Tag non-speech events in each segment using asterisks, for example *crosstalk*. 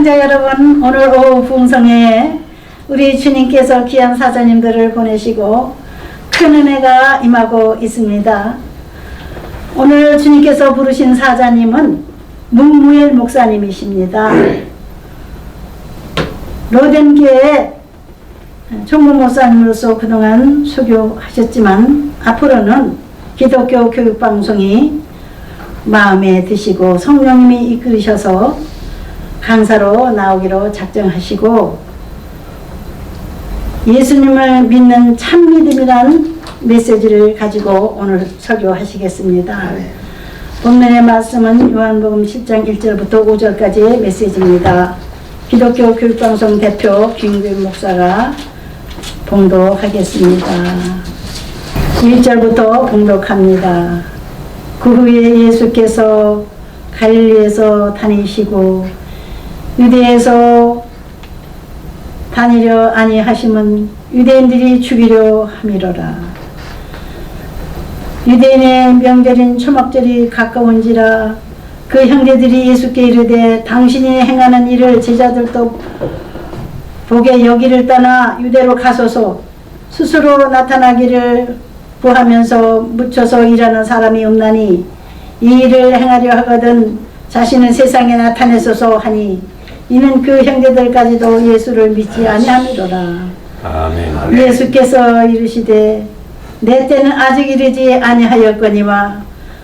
시청자 여러분, 오늘 오후 부흥성에 우리 주님께서 귀한 사자님들을 보내시고 큰 은혜가 임하고 있습니다. 오늘 주님께서 부르신 사자님은 문무일 목사님이십니다. *clears throat* 로덴교회 총무 목사님으로서 그동안 수교하셨지만 앞으로는 기독교 교육방송이 마음에 드시고 성령님이 이끌으셔서 강사로 나오기로 작정하시고 예수님을 믿는 참 믿음이라는 메시지를 가지고 오늘 설교하시겠습니다. 본문의 말씀은 요한복음 10장 1절부터 5절까지의 메시지입니다. 기독교 교육방송 대표 김규 목사가 봉독하겠습니다. 1절부터 봉독합니다. 그 후에 예수께서 갈릴리에서 다니시고 유대에서 다니려 아니하심은 유대인들이 죽이려 함이로라. 유대인의 명절인 초막절이 가까운지라 그 형제들이 예수께 이르되 당신이 행하는 일을 제자들도 보게 여기를 떠나 유대로 가소서 스스로 나타나기를 구하면서 묻혀서 일하는 사람이 없나니 이 일을 행하려 하거든 자신은 세상에 나타내소서 하니 이는 그 형제들까지도 예수를 믿지 아니함이로라. 아멘. 예수께서 이르시되 내 때는 아직 이르지 아니하였거니와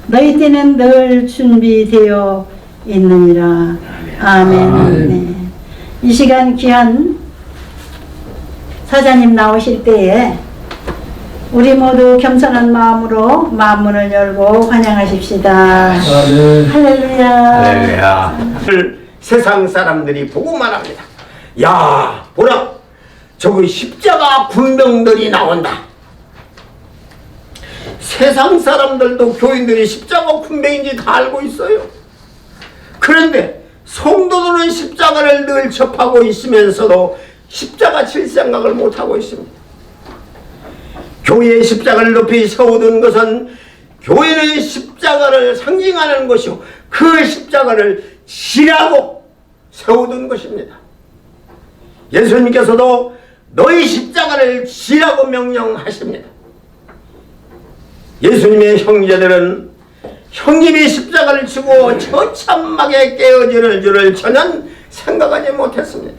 너희 때는 늘 준비되어 있느니라. 아멘. 네. 이 시간 귀한 사장님 나오실 때에 우리 모두 겸손한 마음으로 마음문을 열고 환영하십시다. 할렐루야. 할렐루야. 세상 사람들이 보고 말합니다. 야, 보라, 저기 십자가 군병들이 나온다. 세상 사람들도 교인들이 십자가 군병인지 다 알고 있어요. 그런데 성도들은 십자가를 늘 접하고 있으면서도 십자가 칠 생각을 못하고 있습니다. 교회의 십자가를 높이 세워둔 것은 교회는 십자가를 상징하는 것이요. 그 십자가를 지라고 세워둔 것입니다. 예수님께서도 너희 십자가를 지라고 명령하십니다. 예수님의 형제들은 형님이 십자가를 치고 처참하게 깨어지는 줄을 전혀 생각하지 못했습니다.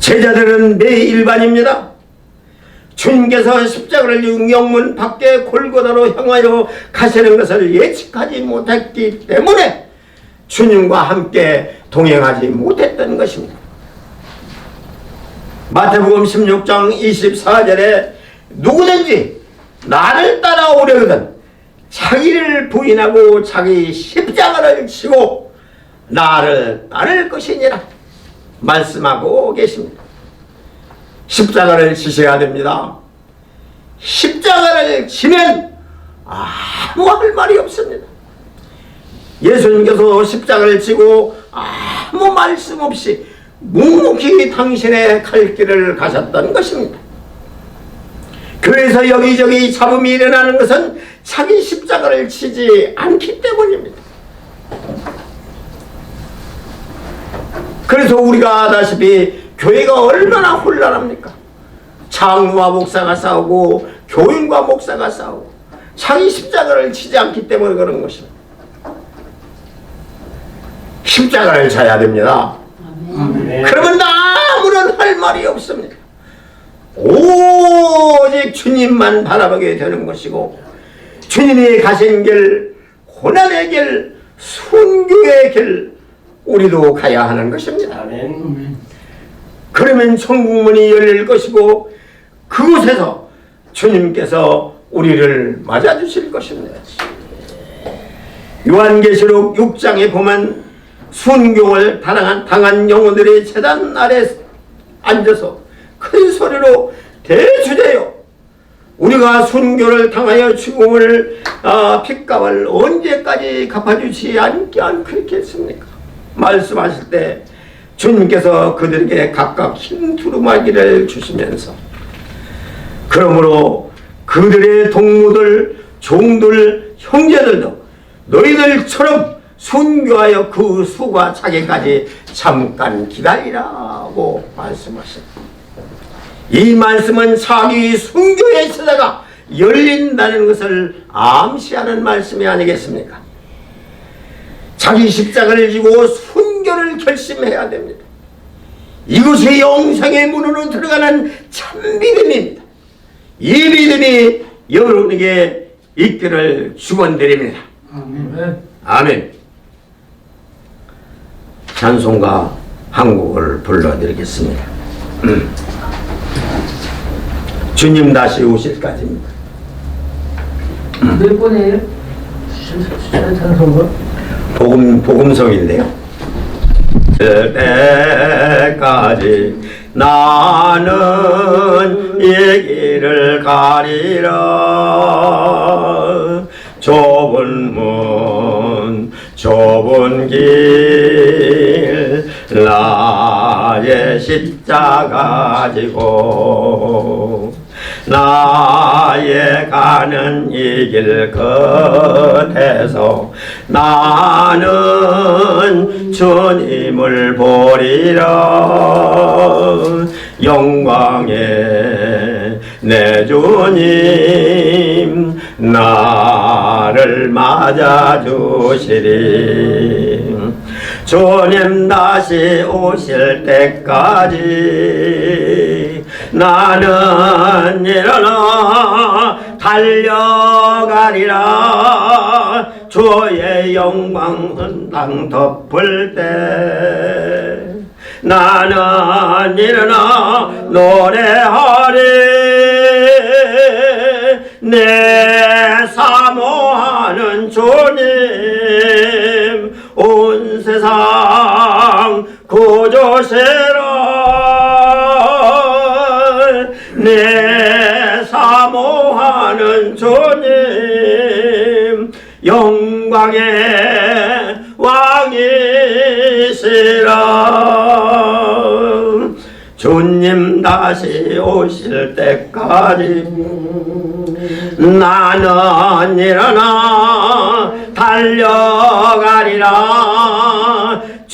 제자들은 내 일반입니다. 주님께서 십자가를 육영문 밖에 골고다로 향하여 가시는 것을 예측하지 못했기 때문에 주님과 함께 동행하지 못했던 것입니다. 마태복음 16장 24절에 누구든지 나를 따라오려거든 자기를 부인하고 자기 십자가를 지고 나를 따를 것이니라 말씀하고 계십니다. 십자가를 지셔야 됩니다. 십자가를 지면 아무 할 말이 없습니다. 예수님께서 십자가를 지고 아무 말씀 없이 묵묵히 당신의 갈 길을 가셨던 것입니다. 교회에서 여기저기 잡음이 일어나는 것은 자기 십자가를 치지 않기 때문입니다. 그래서 우리가 아다시피 교회가 얼마나 혼란합니까? 장로와 목사가 싸우고 교인과 목사가 싸우고 자기 십자가를 치지 않기 때문에 그런 것입니다. 십자가를 져야 됩니다. 그러면 아무런 할 말이 없습니다. 오직 주님만 바라보게 되는 것이고 주님이 가신 길, 고난의 길, 순교의 길 우리도 가야 하는 것입니다. 그러면 천국문이 열릴 것이고 그곳에서 주님께서 우리를 맞아주실 것입니다. 요한계시록 6장에 보면 순교를 당한, 당한 영혼들이 재단 아래 앉아서 큰 소리로 대주제요 우리가 순교를 당하여 죽음을 아, 핏값을 언제까지 갚아주지 않게 않겠습니까? 말씀하실 때 주님께서 그들에게 각각 흰 두루마기를 주시면서 그러므로 그들의 동무들, 종들, 형제들도 너희들처럼 순교하여 그 수가 차기까지 잠깐 기다리라고 말씀하십니다. 이 말씀은 자기 순교의 시대가 열린다는 것을 암시하는 말씀이 아니겠습니까? 자기 십자가를 지고 순교를 결심해야 됩니다. 이것이 영생의 문으로 들어가는 참 믿음입니다. 이 믿음이 여러분에게 있기를 축원드립니다. 아멘. 찬송가 한 곡을 불러드리겠습니다. 음. 주님 다시 오실까지입니다. 몇 번이에요? 찬송가? 복음 복음성인데요. 그때까지 나는 이 길을 가리라 좁은 문 좁은 길 나의 십자가 지고 나의 가는 이 길 끝에서 나는 주님을 보리라. 영광의 내 주님 나를 맞아 주시리 주님 다시 오실 때까지 나는 일어나 달려가리라. 주의 영광은 땅 덮을 때 나는 일어나 노래하리. 내 사모하는 주님 세라 내 사모하는 주님 영광의 왕이시라. 주님 다시 오실 때까지 나는 일어나 달려가리라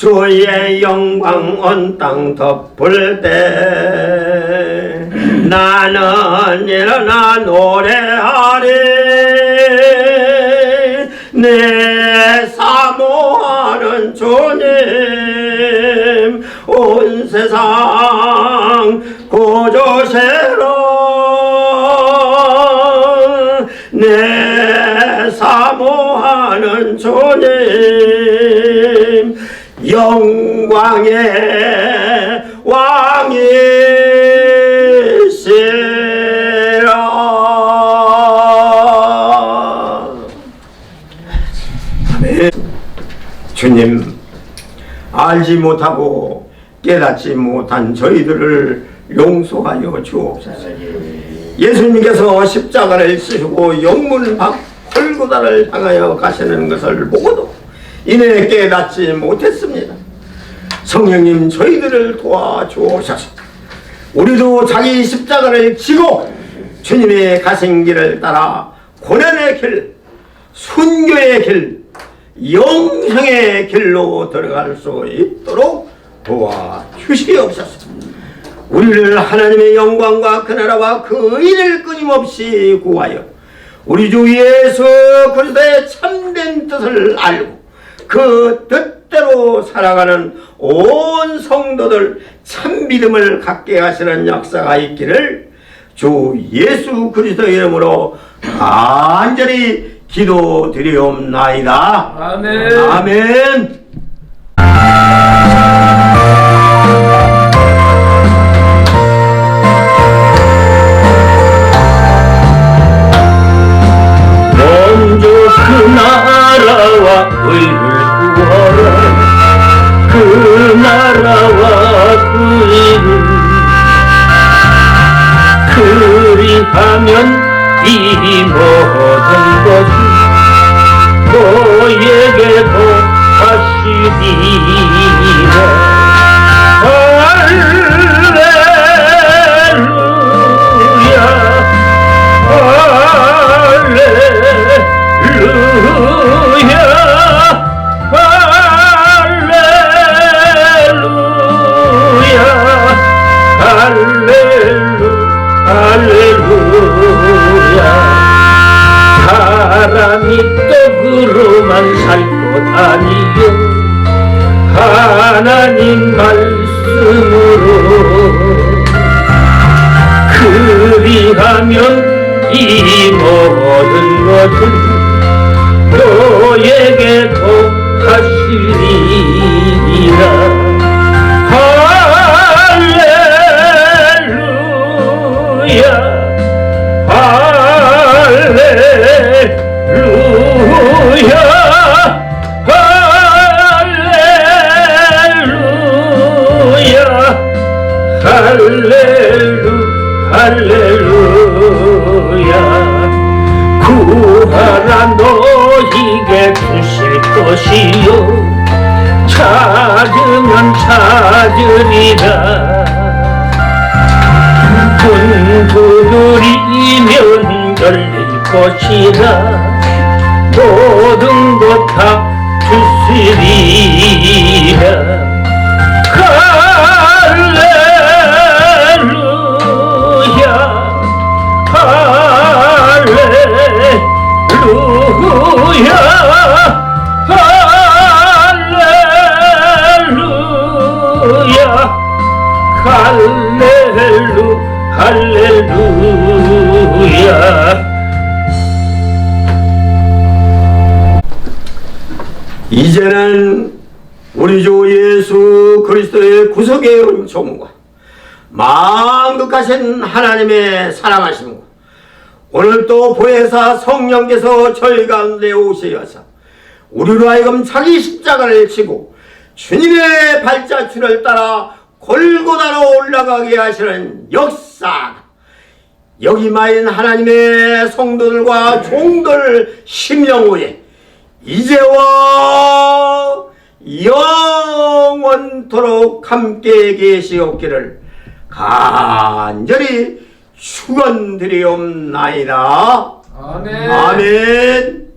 주의 영광 온 땅 덮을 때 나는 일어나 노래하리. 내 사모하는 주님 온 세상 고조세로 내 사모하는 주님 영광의 왕이시라 주님 알지 못하고 깨닫지 못한 저희들을 용서하여 주옵소서. 예수님께서 십자가를 지시고 영문 밖 헐고다를 향하여 가시는 것을 보고도 이내 깨닫지 못했습니다. 성령님 저희들을 도와주옵소서. 우리도 자기 십자가를 지고 주님의 가신 길을 따라 고난의 길, 순교의 길, 영생의 길로 들어갈 수 있도록 도와주시옵소서. 우리를 하나님의 영광과 그 나라와 그 일을 끊임없이 구하여 우리 주 예수 그리스도의 참된 뜻을 알고 그 뜻대로 살아가는 온 성도들 참 믿음을 갖게 하시는 역사가 있기를 주 예수 그리스도 이름으로 간절히 기도드리옵나이다. 아멘. 아멘. 이 모든 것은 너에게 더하시리라. 할렐루야. 할렐루야. 할렐루 할렐루야 구하라 너희게 주실 것이요. 찾으면 찾으리라. 문 두드리면 열릴 것이라. 모든 것 이제는 우리 주 예수 그리스도의 구속의 은총과 만극하신 하나님의 사랑하심과 오늘 또 보혜사 성령께서 저희 가운데 오시어서 우리로 하여금 자기 십자가를 지고 주님의 발자취를 따라 골고다로 올라가게 하시는 역사 여기 마인 하나님의 성도들과 종들 심령 후에 이제와 영원토록 함께 계시옵기를 간절히 축원드리옵나이다. 아멘. 아멘.